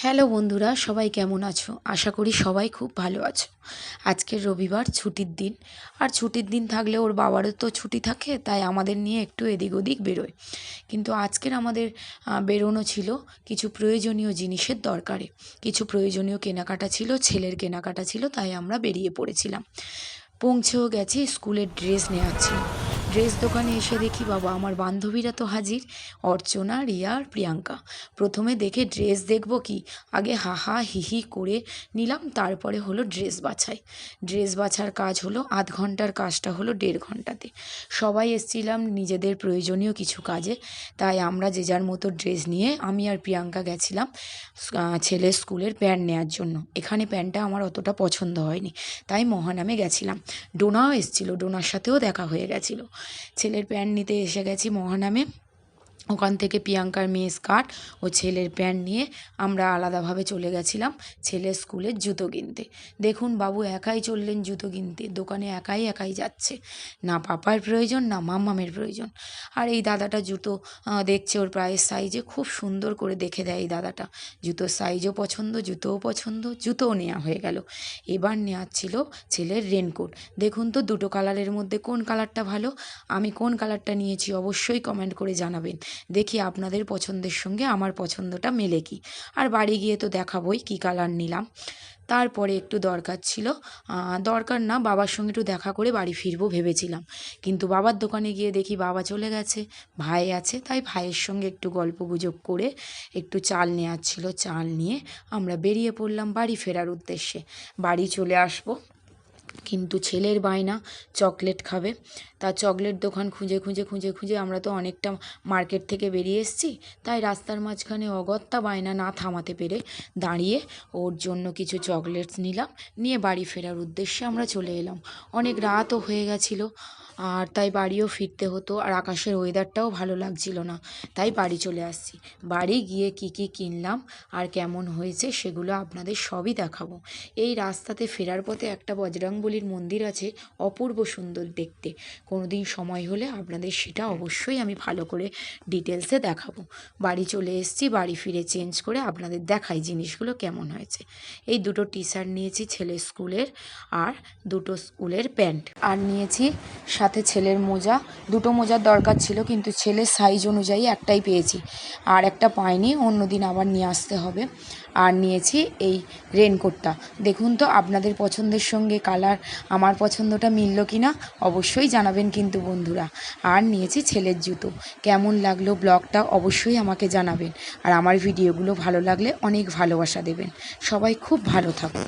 Hello বন্ধুরা, সবাই কেমন আছো? আশা করি সবাই খুব ভালো আছো। আজকের রবিবার, ছুটির দিন। আর ছুটির দিন থাকলে ওর বাবারও তো ছুটি থাকে, তাই আমাদের নিয়ে একটু এদিক ওদিক বেরোয়। কিন্তু আজকের আমাদের বেরোনো ছিল কিছু প্রয়োজনীয় জিনিসের দরকারে। কিছু প্রয়োজনীয় কেনাকাটা ছিল, ছেলের কেনাকাটা ছিল, তাই আমরা বেরিয়ে পড়েছিলাম। পৌঁছেও গেছি, স্কুলের ড্রেস নেওয়ার ছিল ড্রেস দোকানে এসে দেখি, বাবা, আমার বান্ধবীরা তো হাজির, অর্চনা, রিয়া আর প্রিয়াঙ্কা। প্রথমে দেখে ড্রেস দেখব কি? আগে হাহা হিহি করে নিলাম, তারপরে হলো ড্রেস বাছাই। ড্রেস বাছার কাজ হলো, আধ ঘণ্টার কাজটা হলো দেড় ঘন্টাতে। সবাই এসছিলাম নিজেদের প্রয়োজনীয় কিছু কাজে, তাই আমরা যে যার মতো ড্রেস নিয়ে আমি আর প্রিয়াঙ্কা গেছিলাম ছেলের স্কুলের প্যান্ট নেওয়ার জন্য। এখানে প্যান্টটা আমার অতটা পছন্দ হয়নি, তাই মহানামে গেছিলাম। ডোনাও এসেছিল, ডোনার সাথেও দেখা হয়ে গেছিল। ছেলের প্যান্ট নিতে এসে গেছি মহানামে। ওখান থেকে প্রিয়াঙ্কার মেয়ে স্কার্ট ও ছেলের প্যান্ট নিয়ে আমরা আলাদাভাবে চলে গেছিলাম ছেলের স্কুলের জুতো কিনতে। দেখুন বাবু, একাই চললেন জুতো কিনতে। দোকানে একাই একাই যাচ্ছে। না পাপার প্রয়োজন, না মামামের প্রয়োজন। আর এই দাদাটা জুতো দেখছে ওর প্রায়ের সাইজে খুব সুন্দর করে দেখে দেয় এই দাদাটা। জুতোর সাইজও পছন্দ, জুতোও পছন্দ, জুতোও নেওয়া হয়ে গেল। এবার নেওয়ার ছিল ছেলের রেনকোট দেখুন তো দুটো কালারের মধ্যে কোন কালারটা ভালো? আমি কোন কালারটা নিয়েছি অবশ্যই কমেন্ট করে জানাবেন। দেখি আপনাদের পছন্দের সঙ্গে আমার পছন্দটা মেলে কি। আর বাড়ি গিয়ে তো দেখাবই কী কালার নিলাম। তারপরে একটু দরকার ছিল। দরকার না, বাবার সঙ্গে একটু দেখা করে বাড়ি ফিরবো ভেবেছিলাম। কিন্তু বাবার দোকানে গিয়ে দেখি বাবা চলে গেছে, ভাই আছে, তাই ভাইয়ের সঙ্গে একটু গল্প গুজব করে একটু চাল নেওয়ার ছিল, চাল নিয়ে আমরা বেরিয়ে পড়লাম বাড়ি ফেরার উদ্দেশ্যে। বাড়ি চলে আসব। কিন্তু ছেলের বায়না চকলেট খাবে। তা চকলেট দোকান খুঁজে খুঁজে খুঁজে খুঁজে আমরা তো অনেকটা মার্কেট থেকে বেরিয়ে এসেছি। তাই রাস্তার মাঝখানে অগত্যা বায়না না থামাতে পেরে দাঁড়িয়ে ওর জন্য কিছু চকলেটস নিলাম। নিয়ে বাড়ি ফেরার উদ্দেশ্যে আমরা চলে এলাম। অনেক রাতও হয়ে গেছিল। আর তাই বাড়িও ফিরতে হতো, আর আকাশের ওয়েদারটাও ভালো লাগছিল না। তাই বাড়ি চলে আসছি। বাড়ি গিয়ে কি কি কিনলাম আর কেমন হয়েছে সেগুলো আপনাদের সবই দেখাবো। এই রাস্তাতে ফেরার পথে একটা বজরংবলির মন্দির আছে, অপূর্ব সুন্দর দেখতে। কোনোদিন সময় হলে আপনাদের সেটা অবশ্যই আমি ভালো করে ডিটেলসে দেখাবো। বাড়ি চলে এসেছি, বাড়ি ফিরে চেঞ্জ করে আপনাদের দেখাই জিনিসগুলো কেমন হয়েছে। এই দুটো টি শার্ট নিয়েছি ছেলে স্কুলের আর দুটো স্কুলের প্যান্ট আর নিয়েছি সাথে ছেলের মোজা। দুটো মোজার দরকার ছিল, কিন্তু ছেলের সাইজ অনুযায়ী একটাই পেয়েছি। আর একটা পাইনি, অন্যদিন আবার নিয়ে আসতে হবে। আর নিয়েছি এই রেনকোটটা দেখুন তো, আপনাদের পছন্দের সঙ্গে কালার আমার পছন্দটা মিলল কি না অবশ্যই জানাবেন কিন্তু বন্ধুরা। আর নিয়েছি ছেলের জুতো। কেমন লাগল ব্লগটা অবশ্যই আমাকে জানাবেন। আর আমার ভিডিওগুলো ভালো লাগলে অনেক ভালোবাসা দেবেন। সবাই খুব ভালো থাকুন।